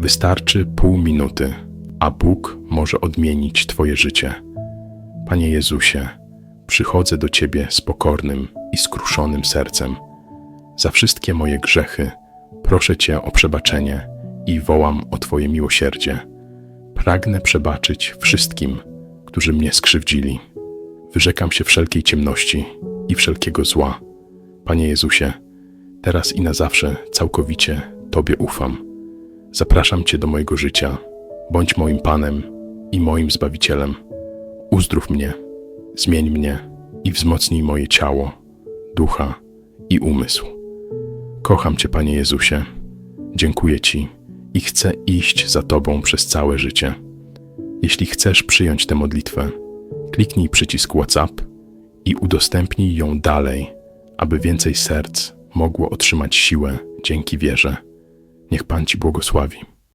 Wystarczy pół minuty, a Bóg może odmienić Twoje życie. Panie Jezusie, przychodzę do Ciebie z pokornym i skruszonym sercem. Za wszystkie moje grzechy proszę Cię o przebaczenie i wołam o Twoje miłosierdzie. Pragnę przebaczyć wszystkim, którzy mnie skrzywdzili. Wyrzekam się wszelkiej ciemności i wszelkiego zła. Panie Jezusie, teraz i na zawsze całkowicie Tobie ufam. Zapraszam Cię do mojego życia. Bądź moim Panem i moim Zbawicielem. Uzdrów mnie, zmień mnie i wzmocnij moje ciało, ducha i umysł. Kocham Cię, Panie Jezusie. Dziękuję Ci i chcę iść za Tobą przez całe życie. Jeśli chcesz przyjąć tę modlitwę, kliknij przycisk WhatsApp i udostępnij ją dalej, aby więcej serc mogło otrzymać siłę dzięki wierze. Niech Pan Ci błogosławi.